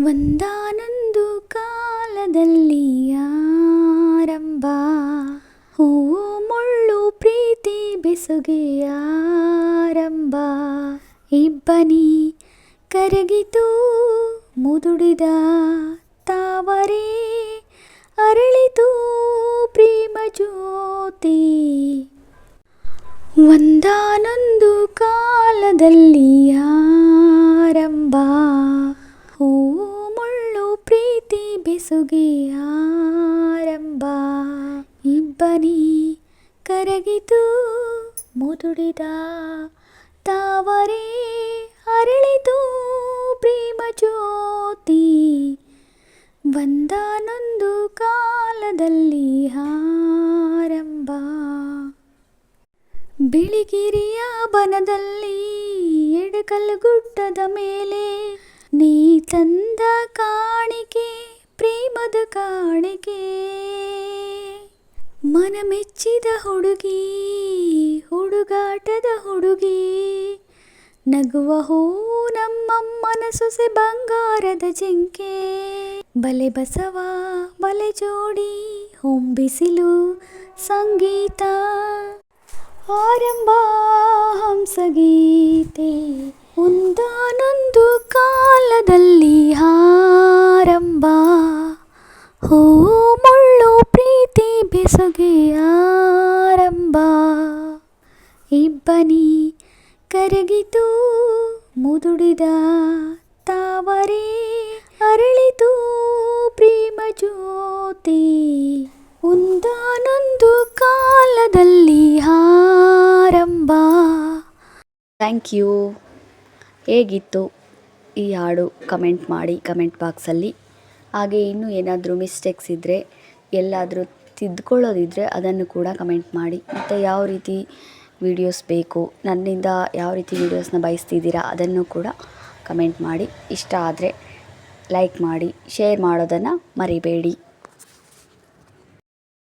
ಒಂದಾನೊಂದು ಕಾಲದಲ್ಲಿ ಆರಂಭ. ಹೂವು ಮುಳ್ಳು ಪ್ರೀತಿ ಬೆಸುಗೆಯಾರಂಭ ಇಬ್ಬನಿ ಕರಗಿತು ಮುದುಡಿದ ತಾವರೇ ಅರಳಿತು ಪ್ರೇಮ ಜ್ಯೋತಿ ಆರಂಭ. ಇಬ್ಬನಿ ಕರಗಿತು ಮುದುಡಿದ ತಾವರೆ ಅರಳಿತು ಪ್ರೇಮ ಜ್ಯೋತಿ. ಒಂದಾನೊಂದು ಕಾಲದಲ್ಲಿ ಆರಂಭ. ಬಿಳಿಗಿರಿಯ ಬನದಲ್ಲಿ ಎಡಕಲ್ ಗುಡ್ಡದ ಮೇಲೆ ನೀ ತಂದ ಕಾಣಿಕೆ ಪ್ರೇಮದ ಕಾಣಿಕೆ. ಮನ ಮೆಚ್ಚಿದ ಹುಡುಗಿ, ಹುಡುಗಾಟದ ಹುಡುಗಿ. ನಗುವ ಹೂ ನಮ್ಮಮ್ಮನ ಸೊಸೆ ಬಂಗಾರದ ಜಿಂಕೆ. ಬಲೆ ಬಸವ, ಬಲೆ ಜೋಡಿ, ಹೊಂಬಿಸಿಲು ಸಂಗೀತ. ಆರಂಭ ಹಂಸಗೀತೆ, ಒಂದಾನೊಂದು ಕಾಲದಲ್ಲಿ ಆರಂಭ. ಇಬ್ಬನಿ ಕರಗಿತು, ಮುದುಡಿದ ತಾವರೆ ಅರಳಿತು ಪ್ರೇಮ ಜ್ಯೋತಿ. ಒಂದಾನೊಂದು ಕಾಲದಲ್ಲಿ ಆರಂಭ. Thank you. ಹೇಗಿತ್ತು ಈ ಹಾಡು? ಕಮೆಂಟ್ ಮಾಡಿ ಕಮೆಂಟ್ ಬಾಕ್ಸಲ್ಲಿ. ಹಾಗೆ ಇನ್ನೂ ಏನಾದರೂ ಮಿಸ್ಟೇಕ್ಸ್ ಇದ್ದರೆ ಎಲ್ಲಾದರೂ ತಿದ್ದುಕೊಳ್ಳೋದಿದ್ದರೆ ಅದನ್ನು ಕೂಡ ಕಮೆಂಟ್ ಮಾಡಿ. ಮತ್ತು ಯಾವ ರೀತಿ ವೀಡಿಯೋಸ್ ಬೇಕು, ನನ್ನಿಂದ ಯಾವ ರೀತಿ ವೀಡಿಯೋಸ್ನ ಬಯಸ್ತಿದ್ದೀರಾ ಅದನ್ನು ಕೂಡ ಕಮೆಂಟ್ ಮಾಡಿ. ಇಷ್ಟ ಆದರೆ ಲೈಕ್ ಮಾಡಿ ಶೇರ್ ಮಾಡೋದನ್ನು ಮರಿಬೇಡಿ.